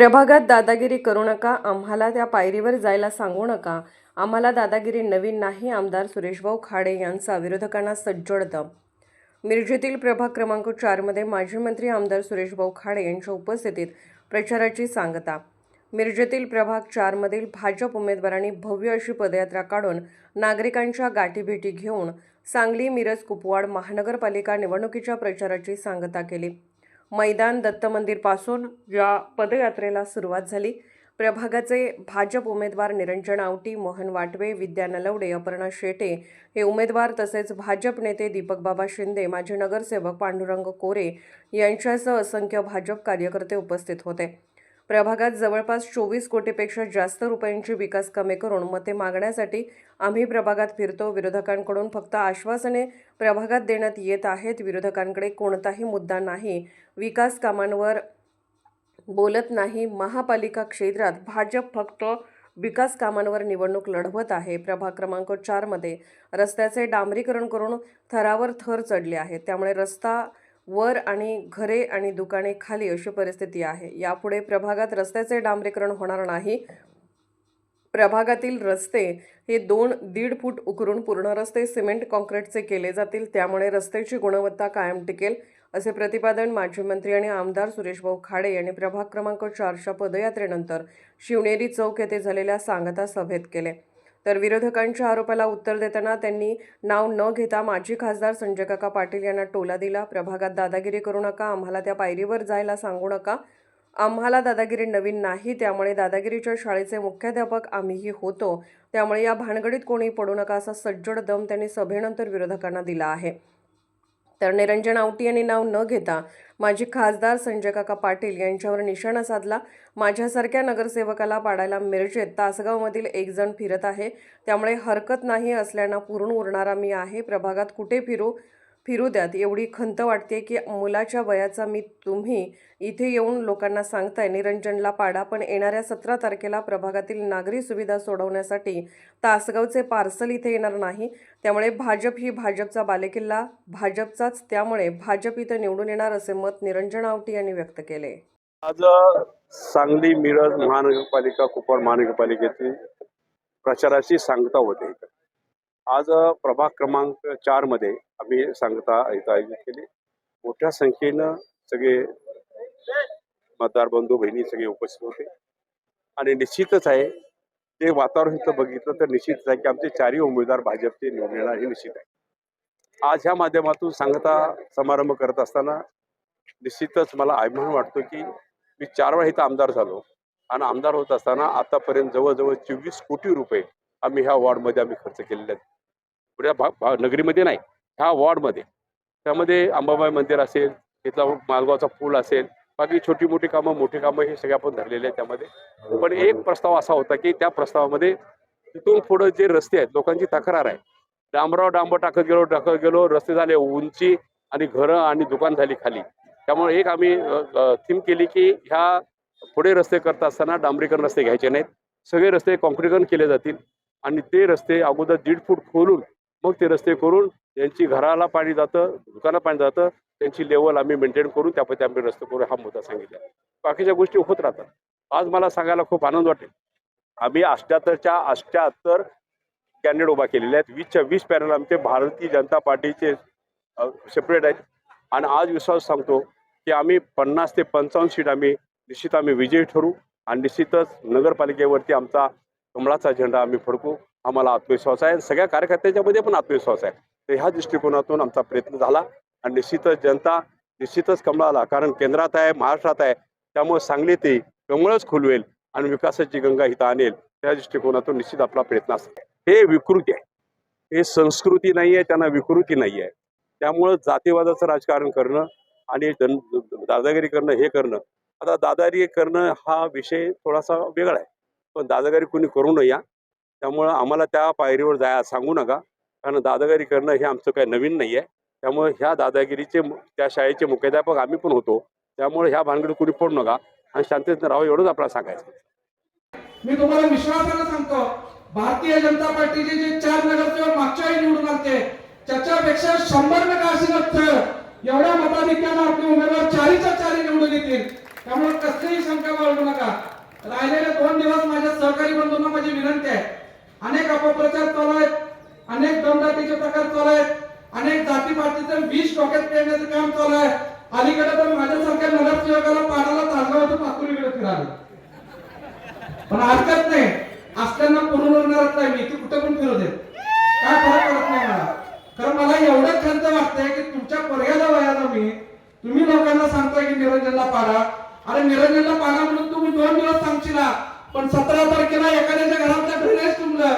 प्रभागात दादागिरी करू नका आम्हाला त्या पायरीवर जायला सांगू नका. आम्हाला दादागिरी नवीन नाही आमदार सुरेशभाऊ खाडे यांचा विरोधकांना सज्जड मिरजेतील प्रभाग क्रमांक चारमध्ये माजी मंत्री आमदार सुरेशभाऊ खाडे यांच्या उपस्थितीत प्रचाराची सांगता. मिरजेतील प्रभाग चारमधील भाजप उमेदवारांनी भव्य अशी पदयात्रा काढून नागरिकांच्या गाठीभेटी घेऊन सांगली मिरज कुपवाड महानगरपालिका निवडणुकीच्या प्रचाराची सांगता केली. मैदान दत्त मंदिरपासून या पदयात्रेला सुरुवात झाली. प्रभागाचे भाजप उमेदवार निरंजन आवटी मोहन वाटवे विद्या नलवडे अपर्णा शेटे हे उमेदवार तसेच भाजप नेते दीपकबाबा शिंदे माजी नगरसेवक पांडुरंग कोरे यांच्यासह असंख्य भाजप कार्यकर्ते उपस्थित होते. प्रभागात जवळपास चोवीस कोटीपेक्षा जास्त रुपयांची विकास कामे करून मते मागण्यासाठी आम्ही प्रभागात फिरतो. विरोधकांकडून फक्त आश्वासने प्रभागात देण्यात येत आहेत. विरोधकांकडे कोणताही मुद्दा नाही. विकास कामांवर बोलत नाही. महापालिका क्षेत्रात भाजप फक्त विकास कामांवर निवडणूक लढवत आहे. प्रभाग क्रमांक चारमध्ये रस्त्याचे डांबरीकरण करून थरावर थर चढले आहेत त्यामुळे रस्ता वर आणि घरे आणि दुकाने खाली अशी परिस्थिती आहे. यापुढे प्रभागात रस्त्याचे डांबरीकरण होणार नाही. प्रभागातील रस्ते हे दोन दीड फूट उकरून पूर्ण रस्ते सिमेंट कॉन्क्रीटचे केले जातील. त्यामुळे रस्त्याची गुणवत्ता कायम टिकेल असे प्रतिपादन माजी मंत्री आणि आमदार सुरेशभाऊ खाडे यांनी प्रभाग क्रमांक चारच्या पदयात्रेनंतर शिवनेरी चौक येथे झालेल्या सांगता सभेत केले. तर विरोधकांच्या आरोपाला उत्तर देताना त्यांनी नाव न घेता माजी खासदार संजय काका पाटील यांना टोला दिला. प्रभागात दादागिरी करू नका आम्हाला त्या पायरीवर जायला सांगू नका. आम्हाला दादागिरी नवीन नाही त्यामुळे दादागिरीच्या शाळेचे मुख्याध्यापक आम्हीही होतो. त्यामुळे या भानगडीत कोणी पडू नका असा सज्जड दम त्यांनी सभेनंतर विरोधकांना दिला आहे. तर निरंजन आवटी यांनी नाव न घेता माजी खासदार संजय काका पाटील यांच्यावर निशाणा साधला. माझ्यासारख्या नगरसेवकाला पाडायला मिरजेत तासगावमधील एक जण फिरत आहे. त्यामुळे हरकत नाही असल्यानं पुरून उरणारा मी आहे. प्रभागात कुठे फिरू? फिरू द्यात. एवढी खंत वाटते की मुलाच्या वयाचा मी तुम्ही इथे येऊन लोकांना सांगताय निरंजनला पाडा. पण येणाऱ्या सतरा तारखेला प्रभागातील नागरी सुविधा सोडवण्यासाठी तासगावचे पार्सल इथे येणार नाही. त्यामुळे भाजप ही भाजपचा बालेकिल्ला भाजपचाच त्यामुळे भाजप इथं निवडून येणार असे मत निरंजन आवटी यांनी व्यक्त केले. आज सांगली मिरज महानगरपालिका कुपवाड महानगरपालिकेची प्रचाराची सांगता होते आज प्रभाग क्रमांक चारमध्ये आम्ही सांगता इथं आयोजित केली. मोठ्या संख्येनं सगळे मतदार बंधू बहिणी सगळे उपस्थित होते. आणि निश्चितच आहे ते वातावरण इथं बघितलं तर निश्चितच आहे की आमचे चारही उमेदवार भाजपचे निवडून येणार हे निश्चित आहे. आज ह्या माध्यमातून सांगता समारंभ करत असताना निश्चितच मला अभिमान वाटतो की मी चार वेळा इथं आमदार झालो. आणि आमदार होत असताना आतापर्यंत जवळजवळ चोवीस कोटी रुपये आम्ही ह्या वॉर्डमध्ये आम्ही खर्च केलेले आहेत. पुढे भा भा नगरीमध्ये नाही ह्या वॉर्डमध्ये. त्यामध्ये अंबाबाई मंदिर असेल तिथला मालगावचा पूल असेल बाकी छोटी मोठी कामं मोठी कामं हे सगळे आपण धरलेले आहेत त्यामध्ये. पण एक प्रस्ताव असा होता की त्या प्रस्तावामध्ये तिथून पुढं जे रस्ते आहेत लोकांची तक्रार आहे. डांबराव डांबर टाकत गेलो टाकत गेलो रस्ते झाले उंची आणि घरं आणि दुकान झाली खाली. त्यामुळे एक आम्ही थीम केली की ह्या पुढे रस्ते करत असताना डांबरीकरण रस्ते घ्यायचे नाहीत. सगळे रस्ते कॉन्क्रीकरण केले जातील. आणि ते रस्ते अगोदर दीड फूट खोलून मग ते रस्ते करून त्यांची घराला पाणी जातं दुकानाला पाणी जातं त्यांची लेवल आम्ही मेंटेन करून त्यापैकी आम्ही रस्ते करू हा मुद्दा सांगितला. बाकीच्या गोष्टी होत राहतात. आज मला सांगायला खूप आनंद वाटेल. आम्ही अष्ट्याहत्तरच्या अष्ट्याहत्तर कॅन्डिडेट उभा केलेले आहेत. वीसच्या वीस पॅनल आमचे भारतीय जनता पार्टीचे सेपरेट आहेत. आणि आज विश्वास सांगतो की आम्ही पन्नास ते पंचावन्न सीट आम्ही निश्चित आम्ही विजयी ठरू. आणि निश्चितच नगरपालिकेवरती आमचा कमळाचा झेंडा आम्ही फडकू. आम्हाला आत्मविश्वास आहे सगळ्या कार्यकर्त्यांच्या मध्ये पण आत्मविश्वास आहे. तर ह्या दृष्टिकोनातून आमचा प्रयत्न झाला आणि निश्चितच जनता निश्चितच कमळाला कारण केंद्रात आहे महाराष्ट्रात आहे त्यामुळे सांगली ते कमळच खुलवेल आणि विकासाची गंगा इथं आणेल. त्या दृष्टिकोनातून निश्चित आपला प्रयत्न असतो हे विकृती आहे. हे संस्कृती नाही आहे त्यांना विकृती नाही आहे. त्यामुळं जातीवादाचं राजकारण करणं आणि जन दादागिरी करणं हे करणं. आता दादागिरी करणं हा विषय थोडासा वेगळा आहे. पण दादागिरी कुणी करू नये त्यामुळं आम्हाला त्या पायरीवर जाया सांगू नका. कारण दादागिरी करणं हे आमचं काही नवीन नाही आहे. त्यामुळे ह्या दादागिरीचे त्या शाळेचे मुख्याध्यापक आम्ही पण होतो. त्यामुळे ह्या भानगडीत कुणी पडू नका. आणि शांततेत राहावं एवढंच आपल्याला सांगायचं मी तुम्हाला विश्वासानं सांगतो. भारतीय जनता पार्टीचे जे चार नगरसेवक मागच्याही निवडून आलते त्याच्यापेक्षा शंभर टक्के अशी नसतं एवढ्या मताधिक्यानं आपले उमेदवार चारीच्या चारी निवडून येतील. त्यामुळे कसलीही शंका बाळगू नका. राहिलेले दोन दिवस माझ्या सहकारी बंधूंना माझी विनंती आहे. अनेक अपप्रचार चालू आहेत अनेक दमदाटीचे प्रकार चालू आहेत अनेक जातीपातीचं विष डोक्यात पेरण्याचं काम चालू आहे. अलीकडे तर माझ्यासारख्या नगरसेवकाला पाडाला तासगावातून पाकुरीकडे फिरावे पण हरकत नाही. असताना पुरून उरणारच नाही मी ती कुठे पण फिरू दे. काय फरक पडत नाही मला. कारण मला एवढं खंत वाटतंय की तुमच्या पर्याला वयाला मी तुम्ही लोकांना सांगताय की निरंजनला पाडा. अरे निरंजनला पाडा म्हणून तुम्ही दोन दिवस सांगशीला पण सतरा तारखेला एखाद्याच्या घरातल्या ड्रेनेज तुमलं